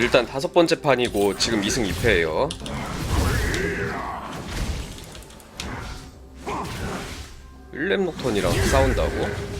일단 다섯 번째 판이고 지금 2승 2패예요. 일렘 녹턴이랑 싸운다고?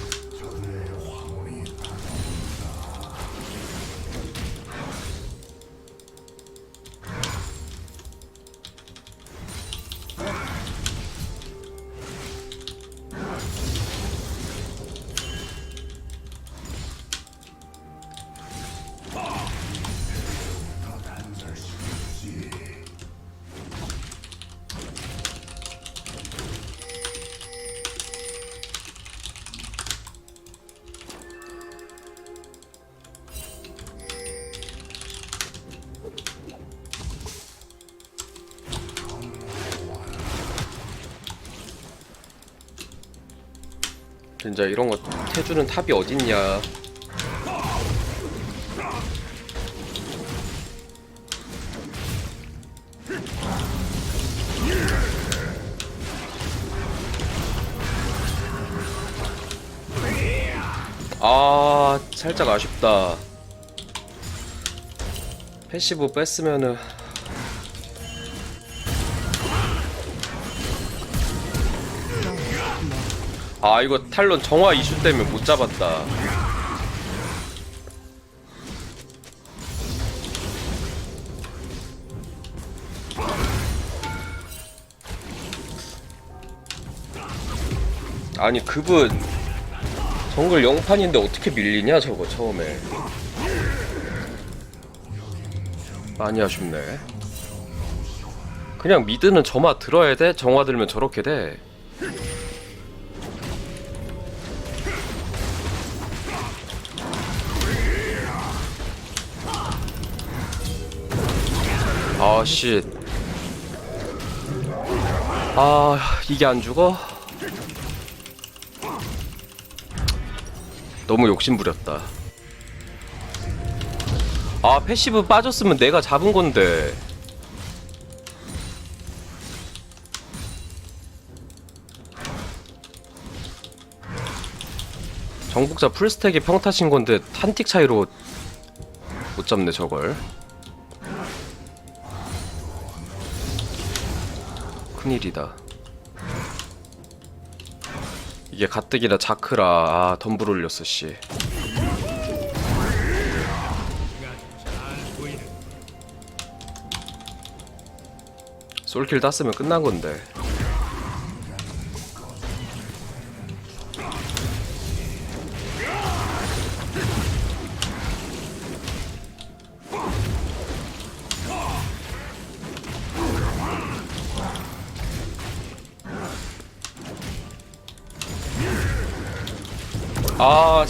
진짜 이런 거 해주는 탑이 어딨냐? 아, 살짝 아쉽다. 패시브 뺐으면은 아 이거 탈론 정화 이슈 때문에 못 잡았다. 아니 그분 정글 영판인데 어떻게 밀리냐 저거 처음에. 많이 아쉽네. 그냥 미드는 점화 들어야 돼? 정화 들면 저렇게 돼 아, 씨. 아, 이게 안 죽어? 너무 욕심 부렸다. 아, 패시브 빠졌으면 내가 잡은 건데. 정복자 풀스택에 평타 친 건데 한틱 차이로 못 잡네 저걸. 큰일이다. 이게 가뜩이나 자크라 아 덤불 올렸어 씨. 솔킬 땄으면 끝난 건데.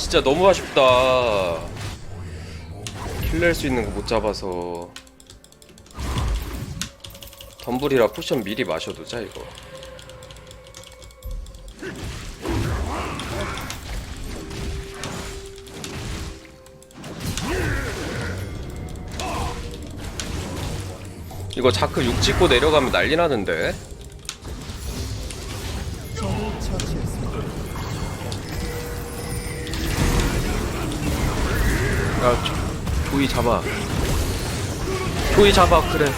진짜 너무 아쉽다. 킬낼 수 있는 거 못 잡아서. 덤블이라 쿠션 미리 마셔두자 이거. 이거 자크 6 찍고 내려가면 난리 나는데 야, 조, 조이 잡아. 조이 잡아, 그래.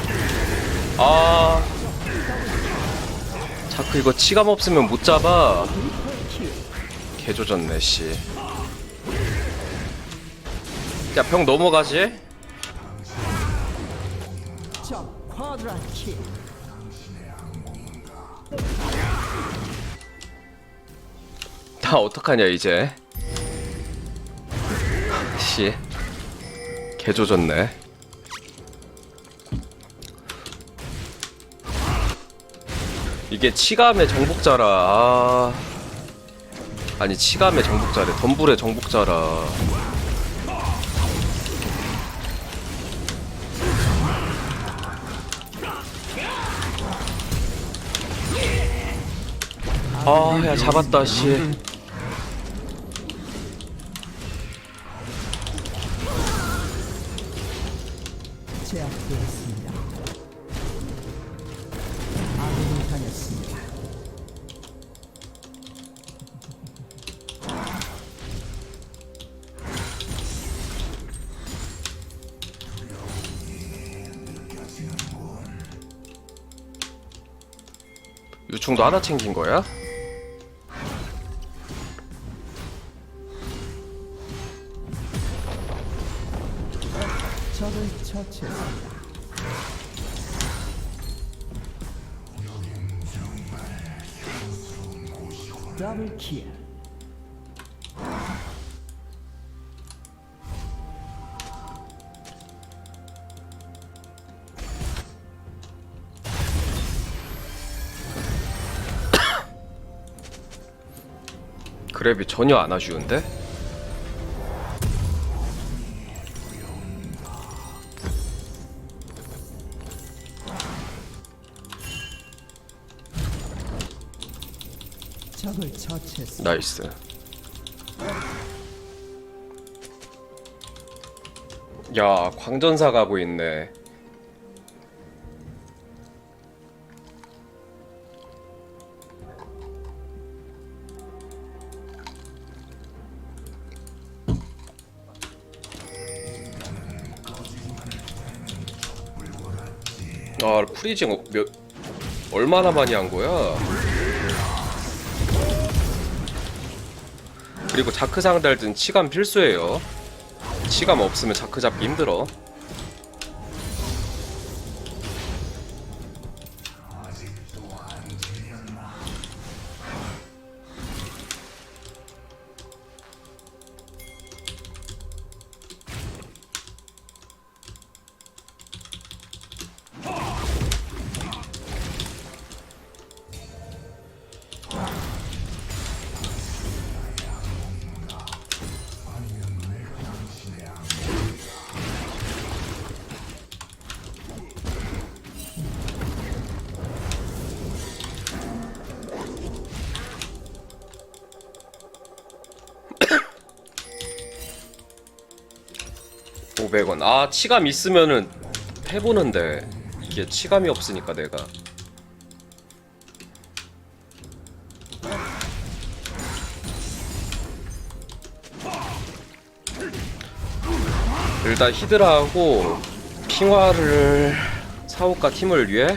아. 자크 이거 치감 없으면 못 잡아. 개조졌네, 씨. 야, 병 넘어가지? 나 어떡하냐, 이제. 씨. 개조졌네. 이게 치감의 정복자라. 아. 아니 치감의 정복자래. 덤불의 정복자라. 아, 야 잡았다, 씨. 유충도 하나 챙긴 거야? 더블 킬. 그랩이 전혀 안 아쉬운데? 나이스. 야, 광전사 가고 있네. 아, 프리징 몇 얼마나 많이 한 거야? 그리고 자크 상달든 치감 필수예요. 치감 없으면 자크 잡기 힘들어. 오백 원 아, 치감 있으면은 해보는데 이게 치감이 없으니까 내가. 일단 히드라하고 핑화를 사올까 팀을 위해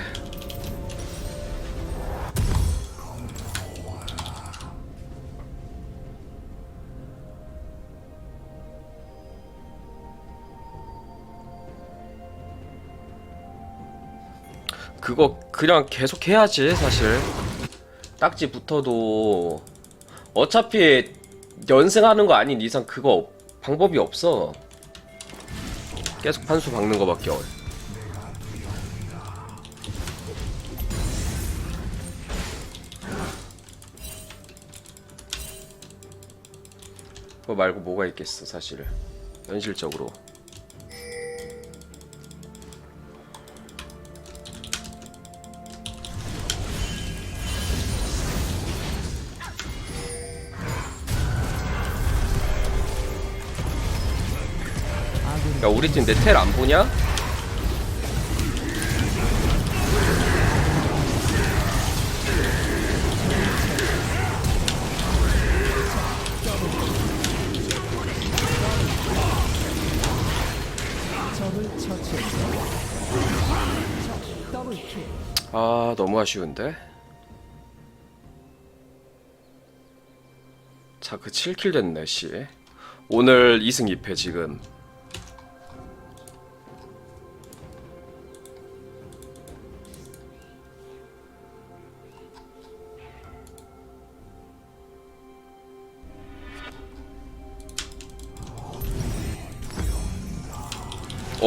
그냥 계속 해야지 사실. 딱지 붙어도 어차피 연승하는 거 아닌 이상 그거 없- 방법이 없어. 계속 판수 박는 거밖에 없. 그거 말고 뭐가 있겠어 사실 현실적으로 우리 팀 내 텔 안 보냐? 아 너무 아쉬운데? 자그 7킬 됐네 씨. 오늘 2승 2패 지금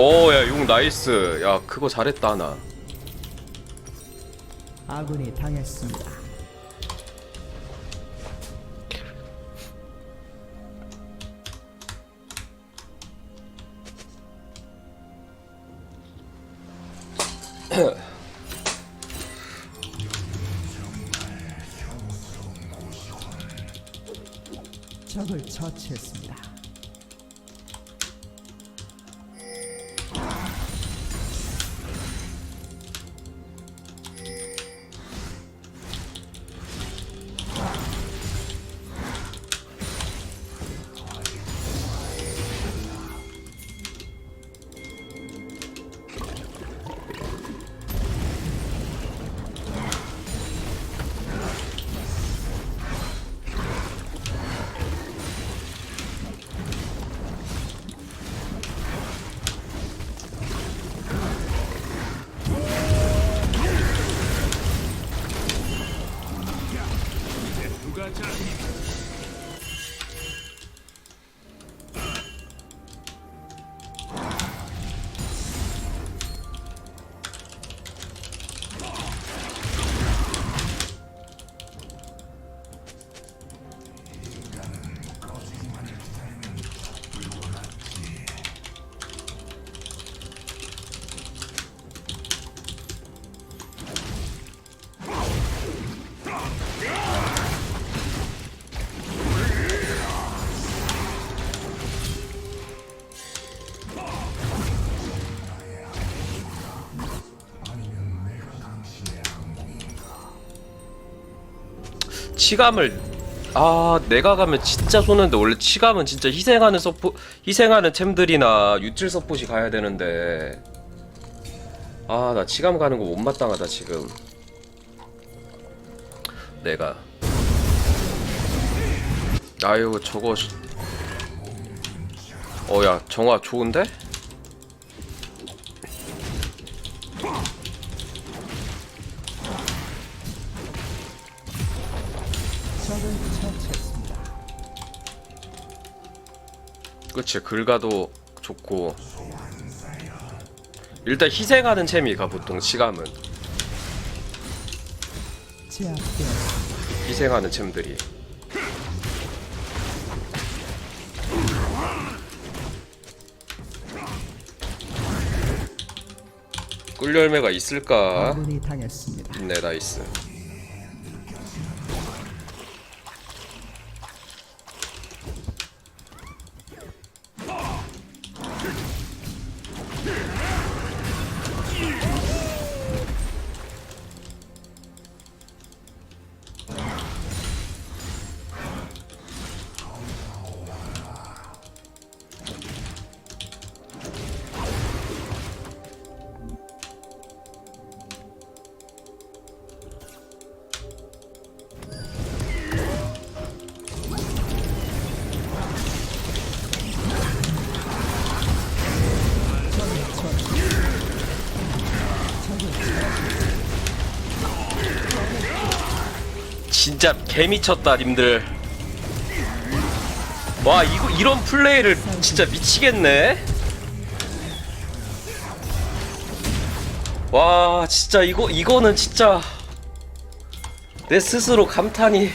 오야 용 나이스 야 그거 잘했다 나 아군이 당했습니다. 적을 처치했습니다. 치감을 아 내가 가면 진짜 쏘는데 원래 치감은 진짜 희생하는 서포 희생하는 챔들이나 유틸 서폿이 가야 되는데. 아 나 치감 가는 거 못마땅하다 지금. 내가. 아유 저거 어야 정화 좋은데? 그치 글가도 좋고. 일단 희생하는 재미가 보통 제압되었습니다. 희생하는 챔들이. 꿀열매가 있을까? 있네 나이스 진짜 개미쳤다 님들. 와 이거 이런 플레이를 진짜 미치겠네? 와 진짜 이거 이거는 진짜 내 스스로 감탄이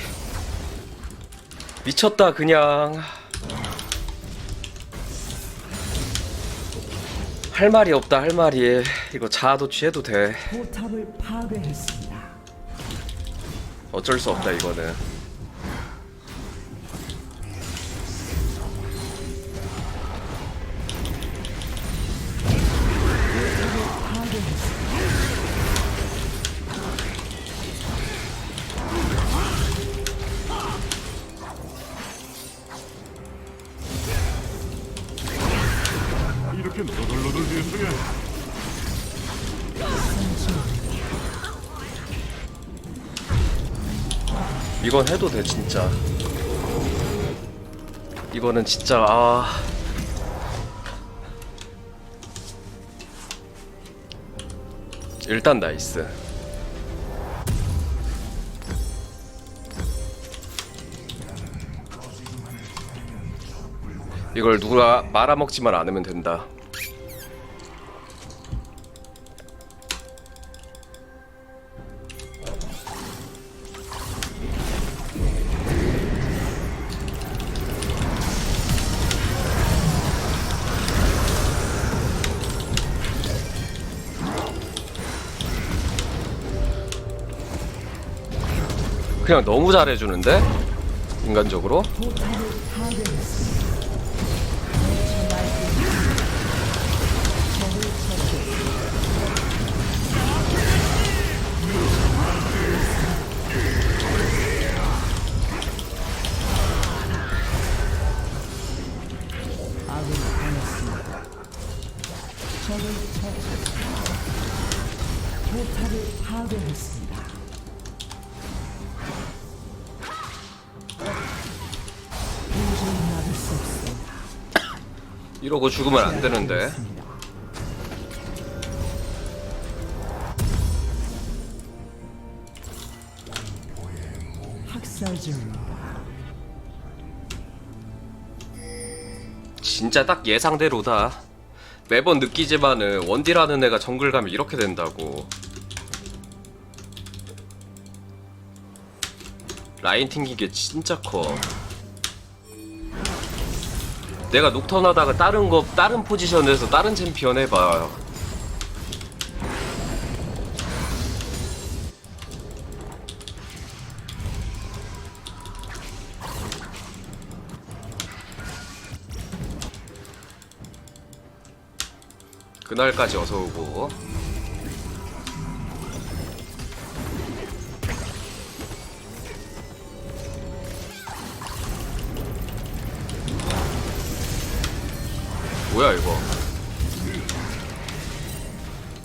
미쳤다 그냥. 할 말이 없다 할 말이. 이거 자아도 취해도 돼. 포탑을 파괴했습니다. 어쩔 수 없다 이거는 이건 해도 돼 진짜. 이거는 진짜 아. 일단 나이스. 이걸 누가 말아먹지만 않으면 된다 그냥 너무 잘해주는데 인간적으로. 적을 처치했습니다. 포탑을 파괴했습니다. 이러고 죽으면 안 되는데. 진짜 딱 예상대로다. 매번 느끼지만은 원딜하는 애가 정글 가면 이렇게 된다고. 라인 튕긴 게 진짜 커 내가 녹턴 하다가 다른 거 다른 포지션에서 다른 챔피언 해봐. 그날까지 어서 오고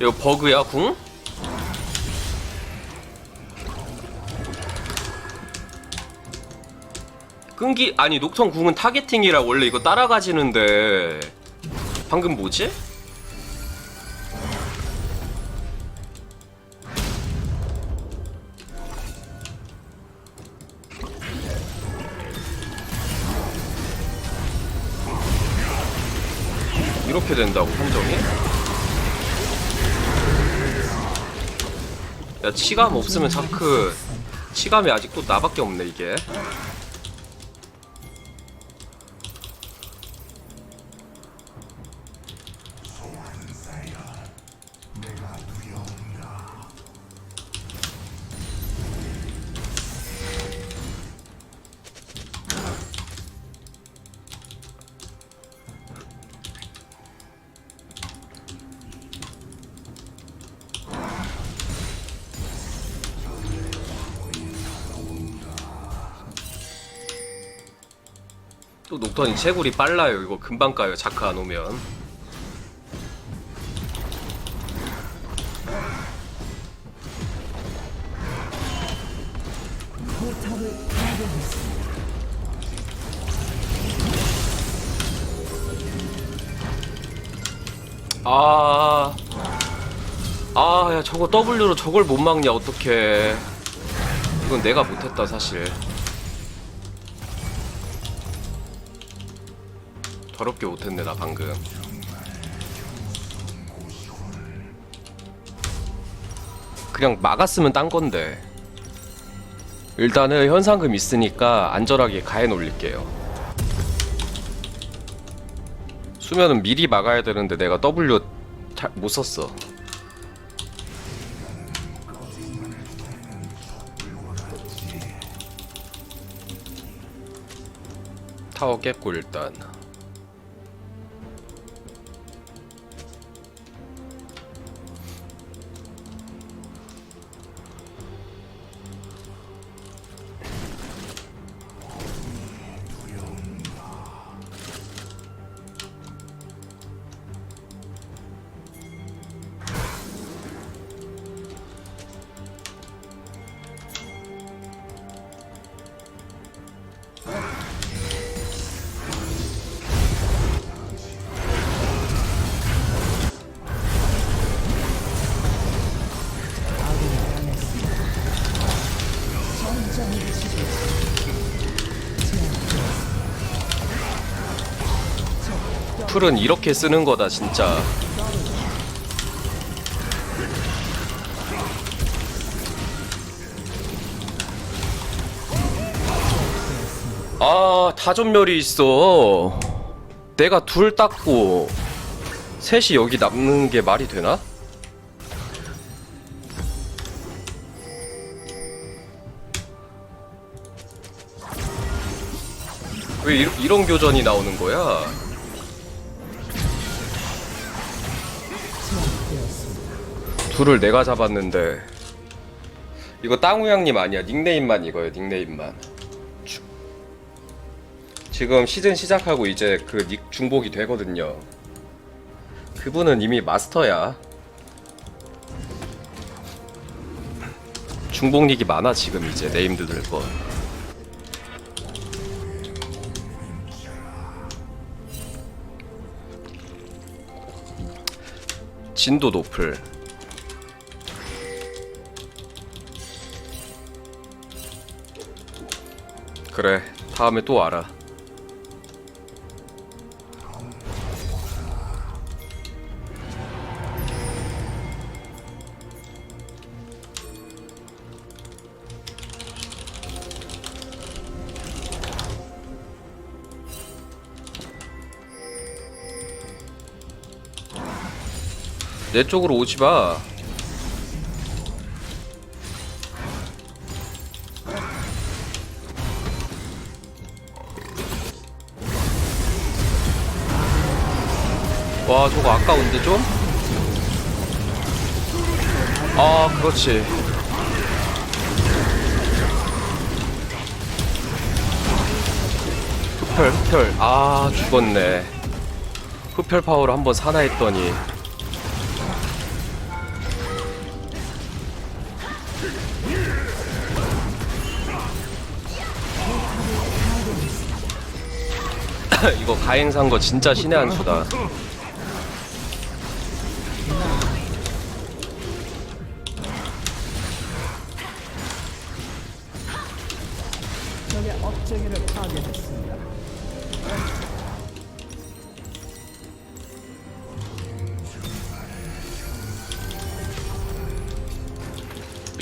이거 버그야 궁? 끈기 아니 녹턴 궁은 타겟팅이라 원래 이거 따라가지는데 방금 뭐지? 이렇게 된다고 야 치감 없으면 자크 치감이 아직도 나밖에 없네 이게 또 녹턴이 채굴이 빨라요 이거 금방 까요 자크 안 오면. 아... 아, 야, 저거 W로 저걸 못 막냐, 어떡해. 이건 내가 못했다, 사실. 더럽게 못했네, 나 방금. 그냥 막았으면 딴 건데. 일단은 현상금 있으니까 안전하게 가해 놓을게요. 수면은 미리 막아야 되는데 내가 W 잘 못 썼어. 타워 깼고 일단 풀은 이렇게 쓰는 거다 진짜. 아, 다전멸이 있어. 내가 둘 닦고 셋이 여기 남는 게 말이 되나? 왜 이, 이런 교전이 나오는 거야? 둘을 내가 잡았는데. 이거 땅우양님 아니야. 닉네임만 이거예요 닉네임만. 주- 지금 시즌 시작하고 이제 그 닉 중복이 되거든요. 그분은 이미 마스터야. 중복 닉이 많아 지금 이제 네임드 들 거 진도 높을 그래 다음에 또 와라 내 쪽으로 오지 마. 와 저거 아까운데 좀? 아 그렇지 흡혈 흡혈 아 죽었네 흡혈 파워를 한번 사나 했더니 이거 가행 산 거 진짜 신의 한 수다.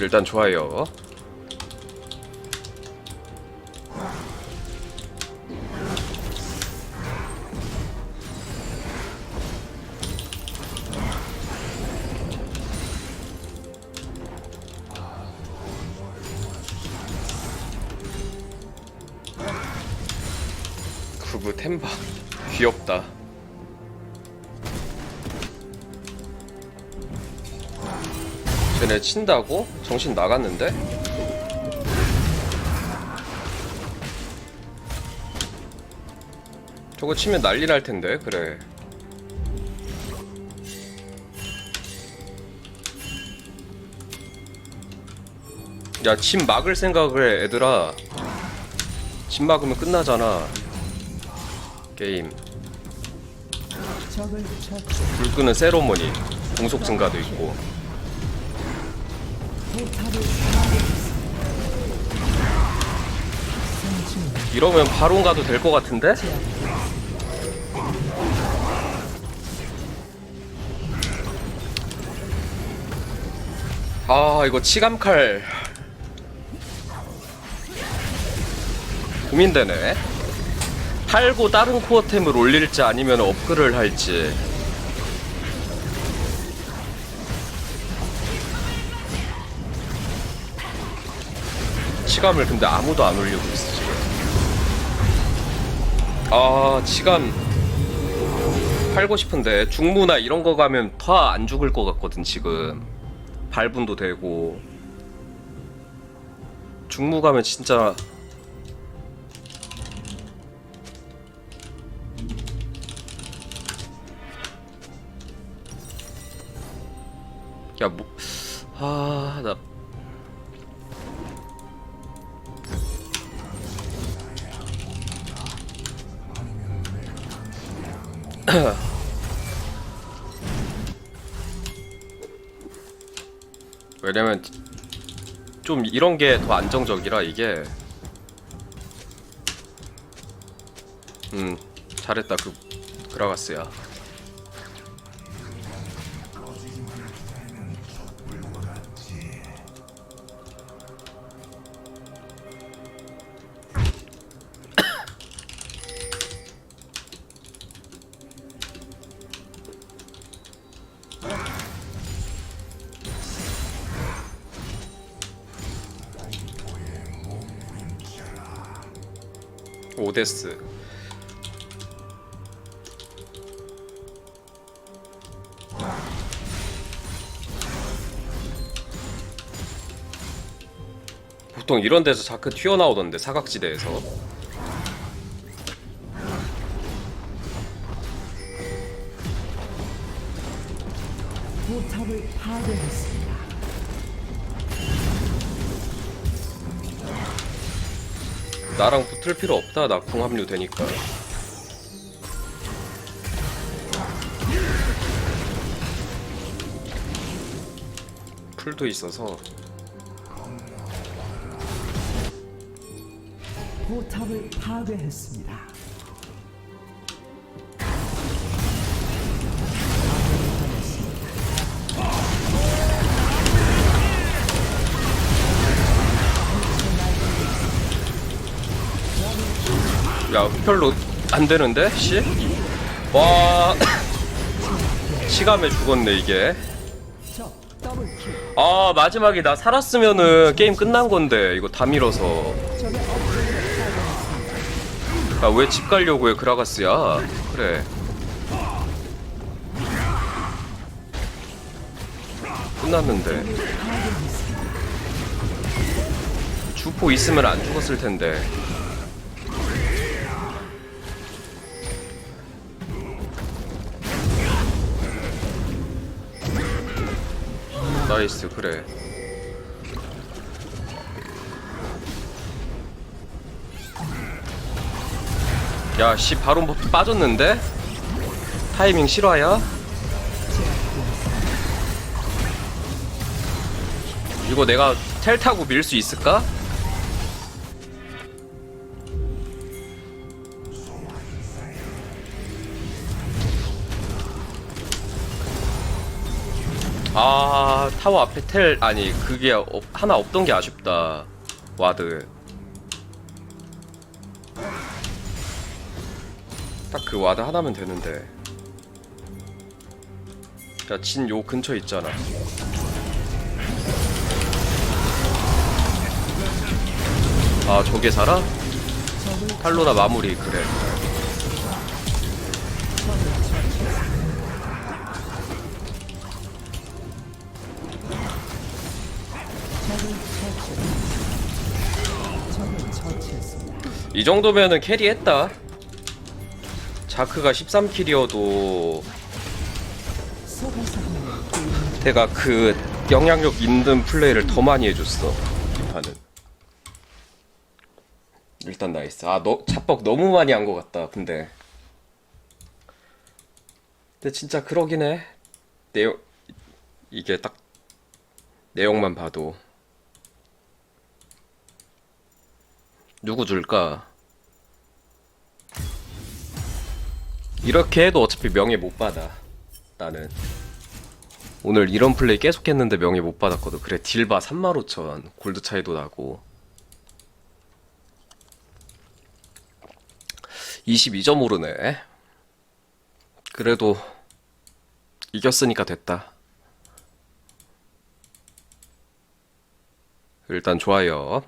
일단 좋아요. 귀엽다. 쟤네 친다고? 정신 나갔는데? 저거 치면 난리 날 텐데, 그래. 야, 집 막을 생각을 해, 애들아. 집 막으면 끝나잖아. 게임. 불 끄는 세로머니. 공속 증가도 있고. 이러면 바론 가도 될 것 같은데? 아 이거 치감칼. 고민되네. 팔고 다른 코어템을 올릴지 아니면 업글을 할지. 치감을 근데 아무도 안 올리고 있어 아 치감 팔고 싶은데 중무나 이런 거 가면 더안 죽을 것 같거든 지금. 발분도 되고. 중무 가면 진짜 야 뭐 아, 나 왜냐면 좀 이런 게 더 안정적이라 이게. 음 잘했다. 그 그라가스야 오데스 보통 이런 데서 자크 튀어나오던데 사각지대에서 포탑을 파괴했습니다. 나랑 붙을 필요 없다. 나 궁 합류 되니까. 풀도 있어서. 포탑을 파괴했습니다. 야 별로 안 되는데 씨? 와 시감에 죽었네 이게. 아 마지막에 나 살았으면은 게임 끝난 건데 이거 다 밀어서. 야 왜 집 가려고 해 그라가스야 그래 끝났는데. 주포 있으면 안 죽었을 텐데 나이스 그래 야씨 바로 뭐 빠졌는데? 타이밍 실화야? 이거 내가 텔 타고 밀 수 있을까? 아 타워 앞에 텔 아니 그게 없- 하나 없던 게 아쉽다. 와드. 딱 그 와드 하나면 되는데. 야진 요 근처 있잖아. 아 저게 살아? 탈로나 마무리 그래 이 정도면은 캐리했다. 자크가 13킬이어도 소가사관의 게임 태가 그 영향력 있는 플레이를 더 많이 해줬어 이 판은. 일단 나이스. 아너 잡벅 너무 많이 한 것 같다 근데. 근데 진짜 그러긴 해. 내용 이게 딱 내용만 봐도 누구 줄까 이렇게 해도 어차피 명예 못 받아 나는 오늘 이런 플레이 계속 했는데 명예 못 받았거든. 그래, 딜바 35,000. 골드 차이도 나고. 22점 오르네. 그래도 이겼으니까 됐다. 일단 좋아요.